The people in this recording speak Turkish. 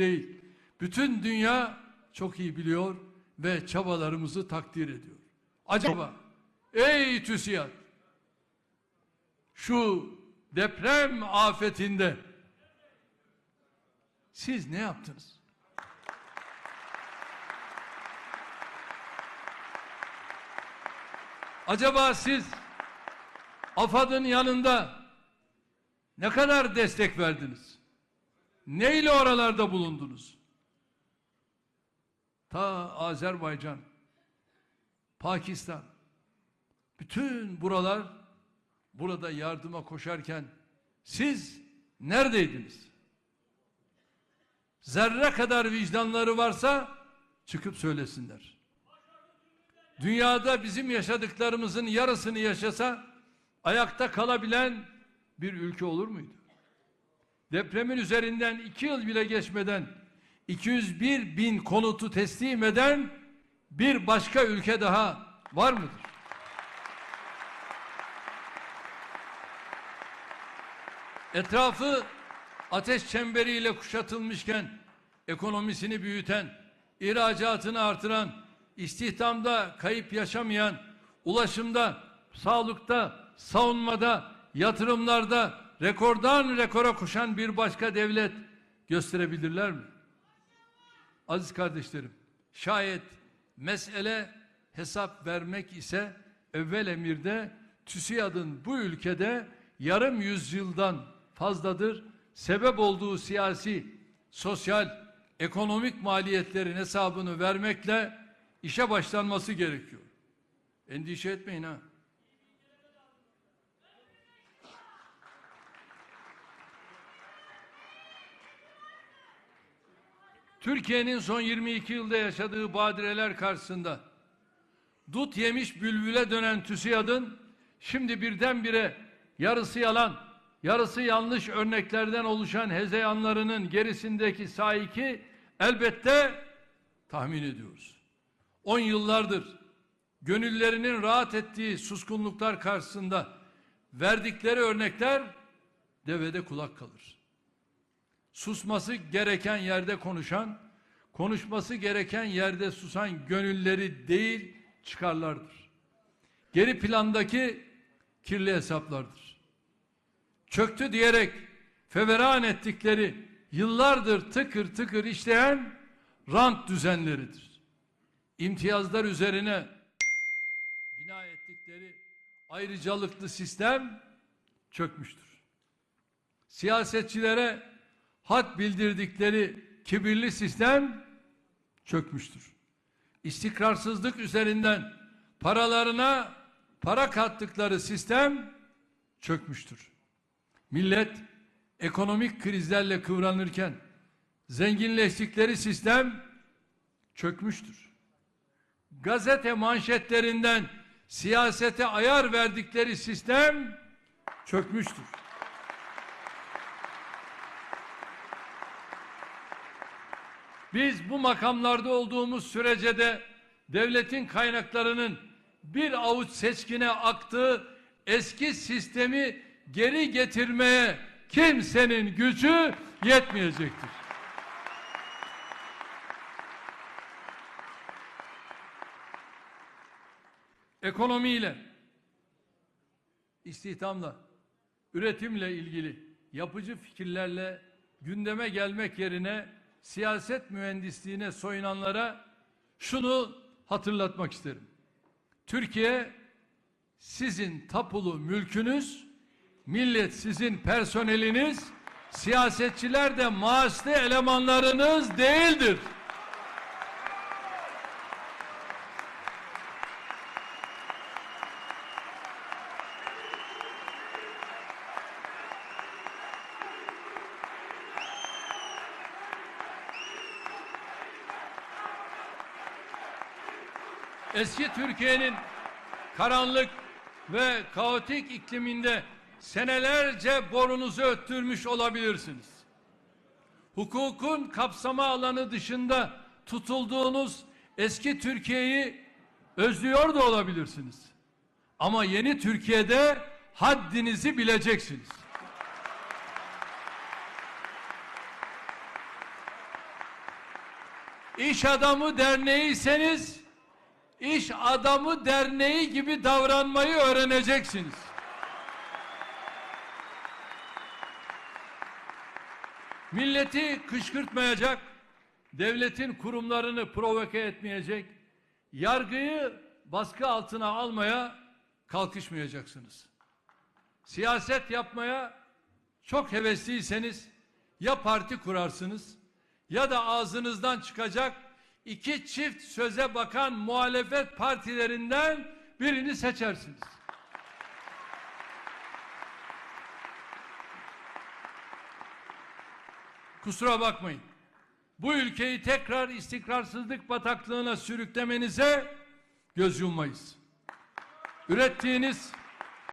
değil. Bütün dünya çok iyi biliyor ve çabalarımızı takdir ediyor. Acaba ey TÜSİAD şu deprem afetinde siz ne yaptınız? Acaba siz AFAD'ın yanında ne kadar destek verdiniz? Neyle oralarda bulundunuz? Ta Azerbaycan, Pakistan, bütün buralar burada yardıma koşarken siz neredeydiniz? Zerre kadar vicdanları varsa çıkıp söylesinler. Dünyada bizim yaşadıklarımızın yarısını yaşasa ayakta kalabilen bir ülke olur muydu? Depremin üzerinden iki yıl bile geçmeden 201 bin konutu teslim eden bir başka ülke daha var mıdır? Etrafı ateş çemberiyle kuşatılmışken ekonomisini büyüten, ihracatını artıran, istihdamda kayıp yaşamayan, ulaşımda, sağlıkta, savunmada, yatırımlarda rekordan rekora koşan bir başka devlet gösterebilirler mi? Aziz kardeşlerim, şayet mesele hesap vermek ise evvel emirde TÜSİAD'ın bu ülkede yarım yüzyıldan fazladır sebep olduğu siyasi, sosyal, ekonomik maliyetlerin hesabını vermekle işe başlanması gerekiyor. Endişe etmeyin ha. Türkiye'nin son 22 yılda yaşadığı badireler karşısında dut yemiş bülbüle dönen TÜSİAD'ın şimdi birdenbire yarısı yalan, yarısı yanlış örneklerden oluşan hezeyanlarının gerisindeki saiki elbette tahmin ediyoruz. 10 yıllardır gönüllerinin rahat ettiği suskunluklar karşısında verdikleri örnekler devede kulak kalır susması gereken yerde konuşan, konuşması gereken yerde susan gönülleri değil çıkarlardır. Geri plandaki kirli hesaplardır. Çöktü diyerek feveran ettikleri yıllardır tıkır tıkır işleyen rant düzenleridir. İmtiyazlar üzerine bina ettikleri ayrıcalıklı sistem çökmüştür. Siyasetçilere had bildirdikleri kibirli sistem çökmüştür. İstikrarsızlık üzerinden paralarına para kattıkları sistem çökmüştür. Millet ekonomik krizlerle kıvranırken zenginleştikleri sistem çökmüştür. Gazete manşetlerinden siyasete ayar verdikleri sistem çökmüştür. Biz bu makamlarda olduğumuz sürece de devletin kaynaklarının bir avuç seçkine aktığı eski sistemi geri getirmeye kimsenin gücü yetmeyecektir. Ekonomiyle, istihdamla, üretimle ilgili yapıcı fikirlerle gündeme gelmek yerine siyaset mühendisliğine soyunanlara şunu hatırlatmak isterim. Türkiye sizin tapulu mülkünüz, millet sizin personeliniz, siyasetçiler de maaşlı elemanlarınız değildir. Eski Türkiye'nin karanlık ve kaotik ikliminde senelerce borunuzu öttürmüş olabilirsiniz. Hukukun kapsama alanı dışında tutulduğunuz eski Türkiye'yi özlüyor da olabilirsiniz. Ama yeni Türkiye'de haddinizi bileceksiniz. İş adamı derneğiyseniz iş adamı derneği gibi davranmayı öğreneceksiniz. Milleti kışkırtmayacak, devletin kurumlarını provoke etmeyecek, yargıyı baskı altına almaya kalkışmayacaksınız. Siyaset yapmaya çok hevesliyseniz ya parti kurarsınız ya da ağzınızdan çıkacak iki çift söze bakan muhalefet partilerinden birini seçersiniz. Kusura bakmayın. Bu ülkeyi tekrar istikrarsızlık bataklığına sürüklemenize göz yummayız. Ürettiğiniz